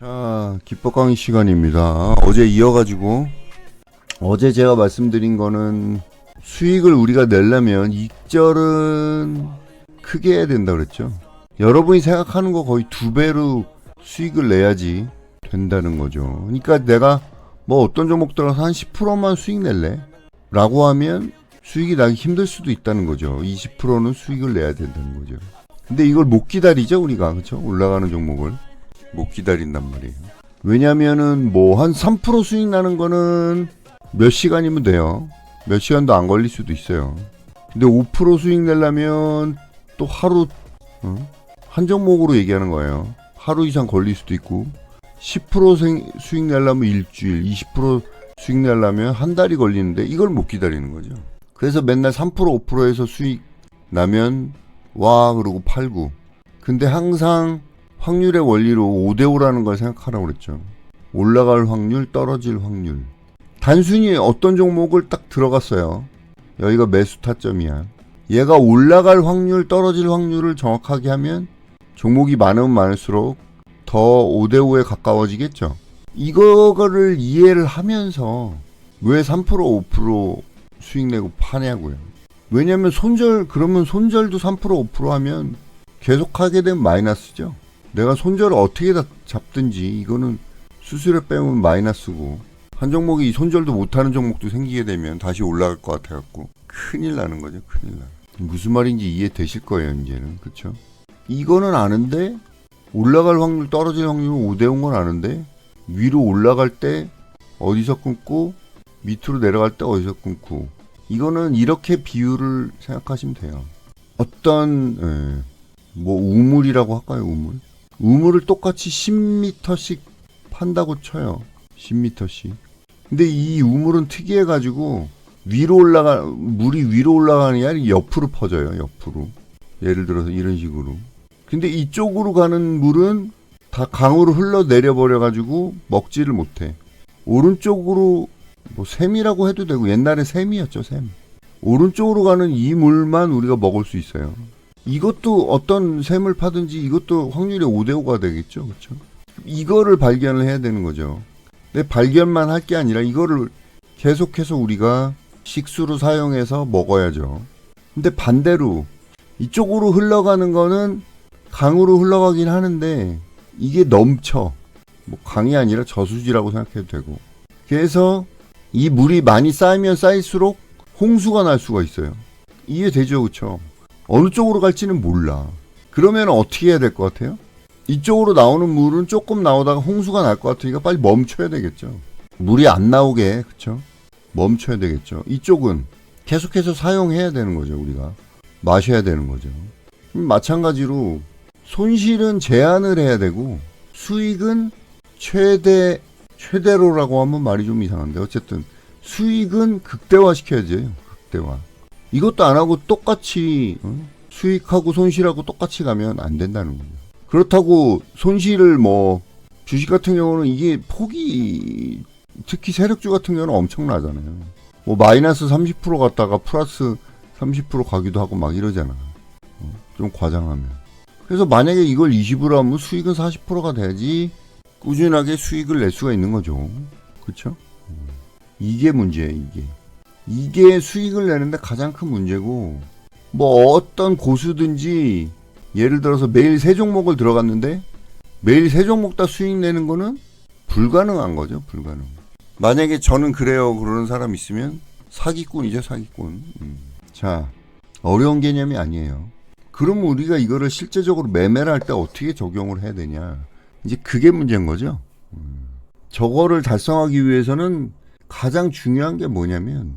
자, 기법 강의 시간입니다. 어제 이어가지고, 어제 제가 말씀드린 거는 수익을 우리가 내려면 익절은 크게 해야 된다 그랬죠. 여러분이 생각하는 거 거의 두 배로 수익을 내야지 된다는 거죠. 그러니까 내가 뭐 어떤 종목 들어서 한 10%만 수익 낼래? 라고 하면 수익이 나기 힘들 수도 있다는 거죠. 20%는 수익을 내야 된다는 거죠. 근데 이걸 못 기다리죠, 우리가. 그쵸? 올라가는 종목을. 못 기다린단 말이에요. 왜냐면은 뭐 한 3% 수익 나는 거는 몇 시간이면 돼요. 몇 시간도 안 걸릴 수도 있어요. 근데 5% 수익 내려면 또 하루 어? 한 종목으로 얘기하는 거예요. 하루 이상 걸릴 수도 있고 10% 생- 수익 내려면 일주일, 20% 수익 내려면 한 달이 걸리는데 이걸 못 기다리는 거죠. 그래서 맨날 3% 5%에서 수익 나면 와 그러고 팔고 근데 항상 확률의 원리로 5대5라는 걸 생각하라고 그랬죠. 올라갈 확률, 떨어질 확률. 단순히 어떤 종목을 딱 들어갔어요. 여기가 매수 타점이야. 얘가 올라갈 확률, 떨어질 확률을 정확하게 하면 종목이 많으면 많을수록 더 5대5에 가까워지겠죠. 이거를 이해를 하면서 왜 3% 5% 수익 내고 파냐고요. 왜냐면 손절 그러면 손절도 3% 5% 하면 계속 하게 되면 마이너스죠. 내가 손절을 어떻게 다 잡든지 이거는 수수료 빼면 마이너스고 한 종목이 이 손절도 못하는 종목도 생기게 되면 다시 올라갈 것 같아갖고 큰일 나는 거죠 큰일 나. 무슨 말인지 이해되실 거예요 이제는. 그쵸? 이거는 아는데 올라갈 확률 떨어질 확률은 5대5 건 아는데 위로 올라갈 때 어디서 끊고 밑으로 내려갈 때 어디서 끊고. 이거는 이렇게 비율을 생각하시면 돼요. 어떤 예, 뭐 우물이라고 할까요 우물 우물을 똑같이 10m씩 판다고 쳐요. 10m씩. 근데 이 우물은 특이해 가지고 위로 올라가 물이 위로 올라가는 게 아니라 옆으로 퍼져요. 옆으로. 예를 들어서 이런 식으로. 근데 이쪽으로 가는 물은 다 강으로 흘러 내려 버려 가지고 먹지를 못해. 오른쪽으로 뭐 샘이라고 해도 되고 옛날에 샘이었죠, 샘. 오른쪽으로 가는 이 물만 우리가 먹을 수 있어요. 이것도 어떤 샘을 파든지 이것도 확률이 5대5가 되겠죠. 그렇죠? 이거를 발견을 해야 되는 거죠. 근데 발견만 할 게 아니라 이거를 계속해서 우리가 식수로 사용해서 먹어야죠. 근데 반대로 이쪽으로 흘러가는 거는 강으로 흘러가긴 하는데 이게 넘쳐. 뭐 강이 아니라 저수지라고 생각해도 되고. 그래서 이 물이 많이 쌓이면 쌓일수록 홍수가 날 수가 있어요. 이해되죠, 그렇죠? 어느 쪽으로 갈지는 몰라. 그러면 어떻게 해야 될 것 같아요? 이쪽으로 나오는 물은 조금 나오다가 홍수가 날 것 같으니까 빨리 멈춰야 되겠죠. 물이 안 나오게, 그쵸? 멈춰야 되겠죠. 이쪽은 계속해서 사용해야 되는 거죠, 우리가. 마셔야 되는 거죠. 음, 마찬가지로 손실은 제한을 해야 되고 수익은 최대, 최대로라고 하면 말이 좀 이상한데 어쨌든 수익은 극대화 시켜야죠, 극대화. 이것도 안 하고 똑같이 어? 수익하고 손실하고 똑같이 가면 안 된다는 거죠. 그렇다고 손실을 뭐 주식 같은 경우는 이게 폭이 특히 세력주 같은 경우는 엄청나잖아요. 뭐 마이너스 30% 갔다가 플러스 30% 가기도 하고 막 이러잖아. 어? 좀 과장하면. 그래서 만약에 이걸 20으로 하면 수익은 40%가 돼야지 꾸준하게 수익을 낼 수가 있는 거죠. 그렇죠? 이게 문제예요, 이게. 이게 수익을 내는데 가장 큰 문제고 뭐 어떤 고수든지 예를 들어서 매일 세 종목을 들어갔는데 매일 세 종목 다 수익 내는 거는 불가능한 거죠 불가능. 만약에 저는 그래요 그러는 사람 있으면 사기꾼이죠 사기꾼. 음. 자 어려운 개념이 아니에요. 그럼 우리가 이거를 실제적으로 매매를 할 때 어떻게 적용을 해야 되냐. 이제 그게 문제인 거죠. 음. 저거를 달성하기 위해서는 가장 중요한 게 뭐냐면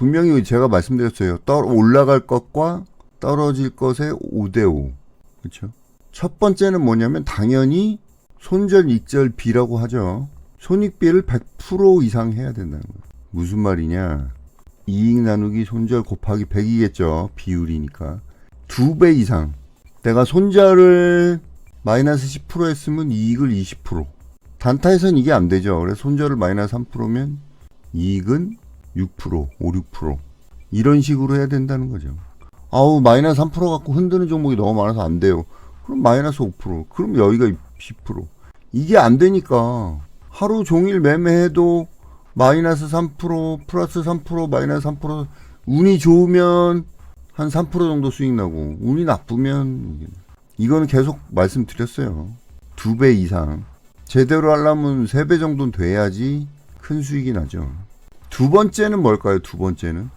분명히 제가 말씀드렸어요. 떨 올라갈 것과 떨어질 것의 5대5. 그렇죠? 첫 번째는 뭐냐면 당연히 손절 익절 비라고 하죠. 손익비를 100% 이상 해야 된다는 거예요. 무슨 말이냐? 이익 나누기 손절 곱하기 100이겠죠. 비율이니까. 두 배 이상. 내가 손절을 마이너스 10% 했으면 이익을 20%. 단타에선 이게 안 되죠. 그래서 손절을 마이너스 3%면 이익은 6%, 5, 6% 이런 식으로 해야 된다는 거죠. 아우 마이너스 3% 갖고 흔드는 종목이 너무 많아서 안 돼요. 그럼 마이너스 5%, 그럼 여기가 10%. 이게 안 되니까 하루 종일 매매해도 마이너스 3% 플러스 3% 마이너스 3% 운이 좋으면 한 3% 정도 수익 나고 운이 나쁘면 이거는 계속 말씀드렸어요. 두 배 이상 제대로 하려면 세 배 정도는 돼야지 큰 수익이 나죠. 두 번째는 뭘까요? 두 번째는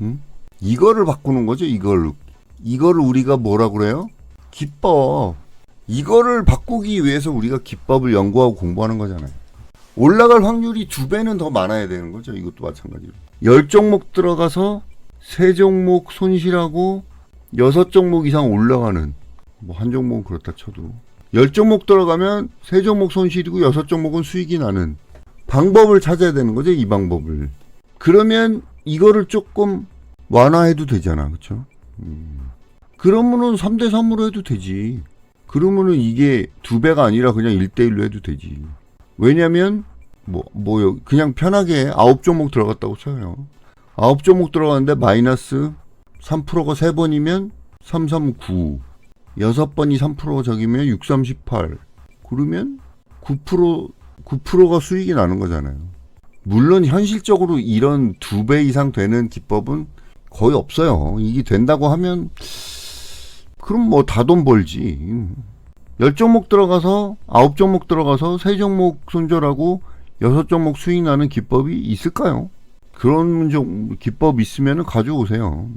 응? 이거를 바꾸는 거죠. 이걸 이거를 우리가 뭐라 그래요? 기법. 이거를 바꾸기 위해서 우리가 기법을 연구하고 공부하는 거잖아요. 올라갈 확률이 두 배는 더 많아야 되는 거죠. 이것도 마찬가지로. 열 종목 들어가서 세 종목 손실하고 여섯 종목 이상 올라가는 뭐 한 종목은 그렇다 쳐도 열 종목 들어가면 세 종목 손실이고 여섯 종목은 수익이 나는 방법을 찾아야 되는 거죠. 이 방법을. 그러면 이거를 조금 완화해도 되잖아. 그렇죠? 그러면은 3대 3으로 해도 되지. 그러면은 이게 두 배가 아니라 그냥 1대 1로 해도 되지. 왜냐면 뭐, 뭐, 그냥 편하게 아홉 종목 들어갔다고 쳐요. 아홉 종목 들어갔는데 마이너스 3%가 세 번이면 339. 여섯 번이 3% 적이면 638. 그러면 9% 9%가 수익이 나는 거잖아요. 물론 현실적으로 이런 두 배 이상 되는 기법은 거의 없어요. 이게 된다고 하면 그럼 뭐 다 돈 벌지. 열 종목 들어가서 아홉 종목 들어가서 세 종목 손절하고 여섯 종목 수익 나는 기법이 있을까요? 그런 종 기법 있으면 가져오세요.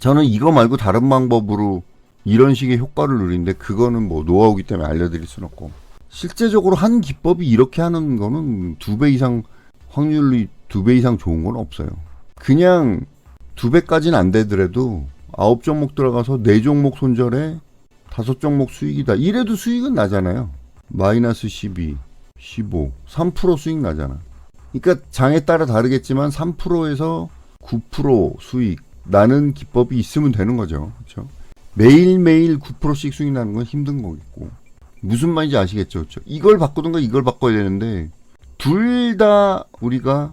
저는 이거 말고 다른 방법으로 이런 식의 효과를 누리는데 그거는 뭐 노하우기 때문에 알려드릴 수는 없고 실제적으로 한 기법이 이렇게 하는 거는 두 배 이상 확률이 두 배 이상 좋은 건 없어요. 그냥 두 배까지는 안 되더라도 아홉 종목 들어가서 네 종목 손절에 다섯 종목 수익이다. 이래도 수익은 나잖아요. 마이너스 12, 15, 3% 수익 나잖아. 그러니까 장에 따라 다르겠지만 3%에서 9% 수익 나는 기법이 있으면 되는 거죠. 그렇죠? 매일매일 9%씩 수익 나는 건 힘든 거겠고. 무슨 말인지 아시겠죠? 그렇죠? 이걸 바꾸든가 이걸 바꿔야 되는데 둘 다 우리가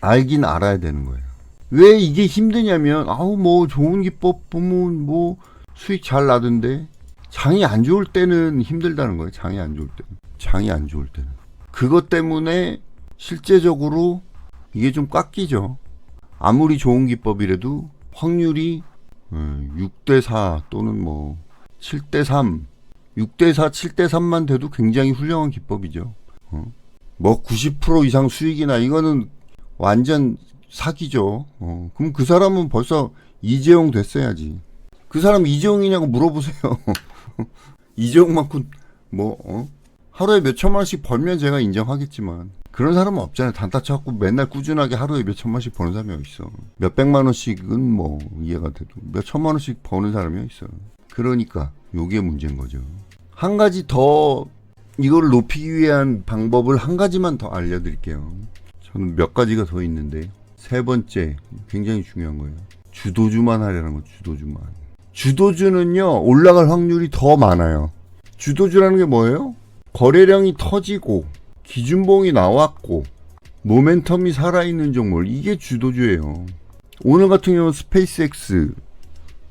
알긴 알아야 되는 거예요. 왜 이게 힘드냐면 아우 뭐 좋은 기법 보면 뭐 수익 잘 나던데 장이 안 좋을 때는 힘들다는 거예요. 장이 안 좋을 때는. 장이 안 좋을 때는. 그것 때문에 실제적으로 이게 좀 깎이죠. 아무리 좋은 기법이라도 확률이 6대 4 또는 뭐 7대 3, 6대 4, 7대 3만 돼도 굉장히 훌륭한 기법이죠. 어. 뭐 90% 이상 수익이나 이거는 완전 사기죠. 어. 그럼 그 사람은 벌써 이재용 됐어야지. 그 사람 이재용이냐고 물어보세요. 이재용만큼 뭐 어? 하루에 몇 천만 원씩 벌면 제가 인정하겠지만 그런 사람은 없잖아요. 단타 쳐갖고 맨날 꾸준하게 하루에 몇 천만 원씩 버는 사람이 어딨어. 몇 백만 원씩은 뭐 이해가 돼도 몇 천만 원씩 버는 사람이 어딨어. 그러니까 요게 문제인 거죠. 한 가지 더 이걸 높이기 위한 방법을 한 가지만 더 알려드릴게요. 저는 몇 가지가 더 있는데 세 번째 굉장히 중요한 거예요. 주도주만 하려는 거 주도주만. 주도주는요 올라갈 확률이 더 많아요. 주도주라는 게 뭐예요? 거래량이 터지고 기준봉이 나왔고 모멘텀이 살아있는 종목 이게 주도주예요. 오늘 같은 경우는 스페이스X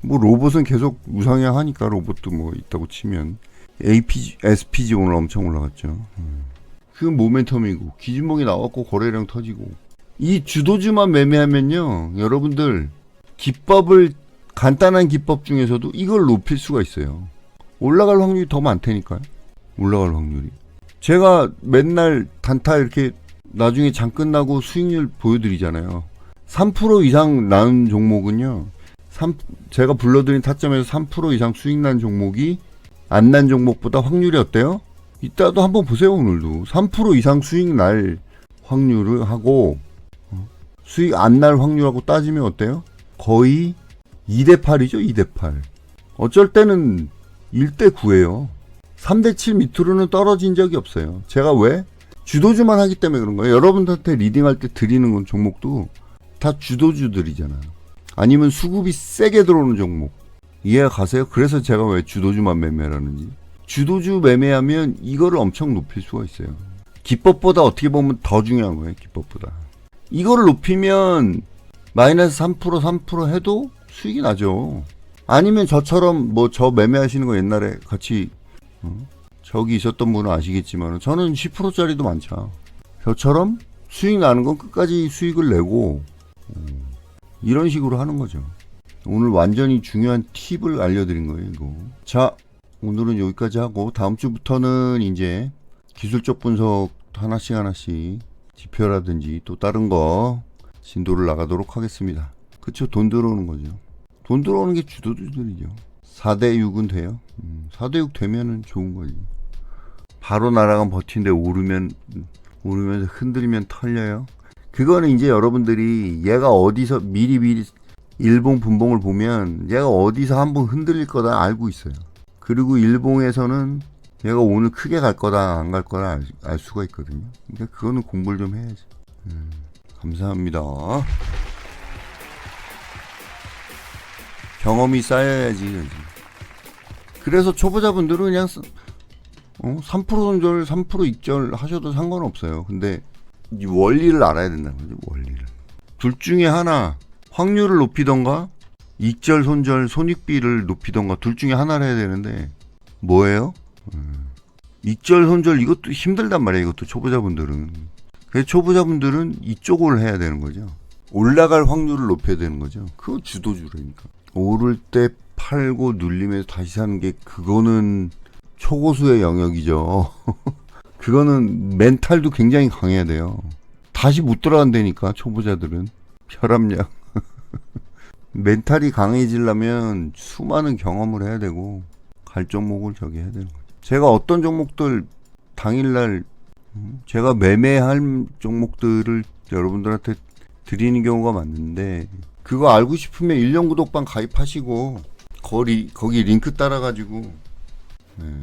뭐 로봇은 계속 우상향 하니까 로봇도 뭐 있다고 치면 APG, SPG 오늘 엄청 올라갔죠. 음. 그 모멘텀이고 기준봉이 나왔고 거래량 터지고 이 주도주만 매매하면요 여러분들 기법을 간단한 기법 중에서도 이걸 높일 수가 있어요. 올라갈 확률이 더 많다니까요. 올라갈 확률이. 제가 맨날 단타 이렇게 나중에 장 끝나고 수익률 보여드리잖아요. 3% 이상 나는 종목은요. 3, 제가 불러드린 타점에서 3% 이상 수익 난 종목이 안 난 종목보다 확률이 어때요? 이따도 한번 보세요 오늘도. 3% 이상 수익 날 확률을 하고 어, 수익 안 날 확률하고 따지면 어때요? 거의 2대 8이죠 2대 8 어쩔 때는 1대 9예요. 3대 7 밑으로는 떨어진 적이 없어요. 제가 왜? 주도주만 하기 때문에 그런 거예요. 여러분들한테 리딩할 때 드리는 건 종목도 다 주도주들이잖아 아니면 수급이 세게 들어오는 종목 이해가 가세요? 그래서 제가 왜 주도주만 매매라는지 주도주 매매하면 이거를 엄청 높일 수가 있어요 기법보다 어떻게 보면 더 중요한 거예요 기법보다 이거를 높이면 마이너스 3% 3% 해도 수익이 나죠. 아니면 저처럼 뭐 저 매매하시는 거 옛날에 같이 어? 저기 있었던 분은 아시겠지만 저는 10%짜리도 많죠. 저처럼 수익 나는 건 끝까지 수익을 내고 음, 이런 식으로 하는 거죠. 오늘 완전히 중요한 팁을 알려드린 거예요, 이거. 자, 오늘은 여기까지 하고 다음 주부터는 이제 기술적 분석 하나씩 하나씩 지표라든지 또 다른 거 진도를 나가도록 하겠습니다. 그쵸? 돈 들어오는 거죠. 돈 들어오는 게 주도주들이죠. 4대 6은 돼요. 음, 4대 6 되면은 좋은 거지. 바로 날아간 버티는데 오르면 오르면서 흔들리면 털려요. 그거는 이제 여러분들이 얘가 어디서 미리 미리 일봉 분봉을 보면 얘가 어디서 한번 흔들릴 거다 알고 있어요. 그리고 일봉에서는 얘가 오늘 크게 갈 거다 안 갈 거다 알, 알 수가 있거든요. 그러니까 그거는 공부를 좀 해야지. 음, 감사합니다. 경험이 쌓여야지. 그래서 초보자분들은 그냥 쓰- 어? 3% 손절, 3% 익절 하셔도 상관없어요. 근데 이 원리를 알아야 된다는 거죠. 원리를. 둘 중에 하나 확률을 높이던가 익절, 손절, 손익비를 높이던가 둘 중에 하나를 해야 되는데 뭐예요? 음. 익절, 손절 이것도 힘들단 말이에요. 이것도 초보자분들은. 그래서 초보자분들은 이쪽을 해야 되는 거죠. 올라갈 확률을 높여야 되는 거죠. 그거 주도주라니까. 오를 때 팔고 눌리면서 다시 사는 게 그거는 초고수의 영역이죠. 그거는 멘탈도 굉장히 강해야 돼요. 다시 못 들어간다니까 초보자들은 혈압약. 멘탈이 강해지려면 수많은 경험을 해야 되고 갈 종목을 저기 해야 되는 거죠. 제가 어떤 종목들 당일날 음, 제가 매매할 종목들을 여러분들한테 드리는 경우가 많은데 그거 알고 싶으면 1년 구독방 가입하시고 거기 거기 링크 따라 가지고 네.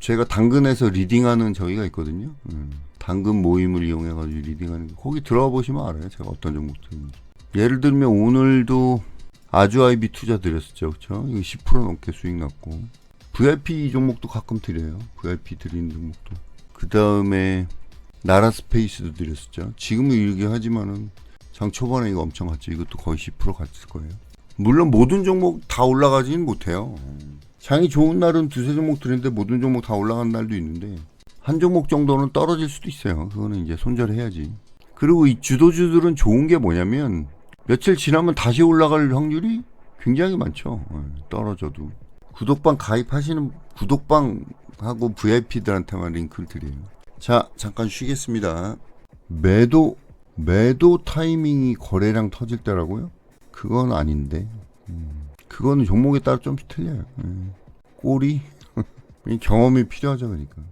제가 당근에서 리딩하는 저희가 있거든요. 음, 당근 모임을 이용해 가지고 리딩하는 거. 거기 들어가 보시면 알아요. 제가 어떤 종목들인지. 예를 들면 오늘도 아주아이비 투자 드렸었죠. 그렇죠? 이거 10% 넘게 수익 났고 VIP 종목도 가끔 드려요. VIP 드리는 종목도. 그 다음에 나라 스페이스도 드렸었죠. 지금은 이렇게 하지만은 장 초반에 이거 엄청 갔죠. 이것도 거의 10% 갔을 거예요. 물론 모든 종목 다 올라가지는 못해요. 장이 좋은 날은 두세 종목 드리는데 모든 종목 다 올라간 날도 있는데 한 종목 정도는 떨어질 수도 있어요. 그거는 이제 손절해야지. 그리고 이 주도주들은 좋은 게 뭐냐면 며칠 지나면 다시 올라갈 확률이 굉장히 많죠. 예, 떨어져도. 구독방 가입하시는 구독방하고 VIP들한테만 링크를 드려요. 자, 잠깐 쉬겠습니다. 매도 매도 타이밍이 거래량 터질 때라고요? 그건 아닌데. 음, 그거는 종목에 따라 좀 틀려요. 음. 꼬리 경험이 필요하죠, 그러니까.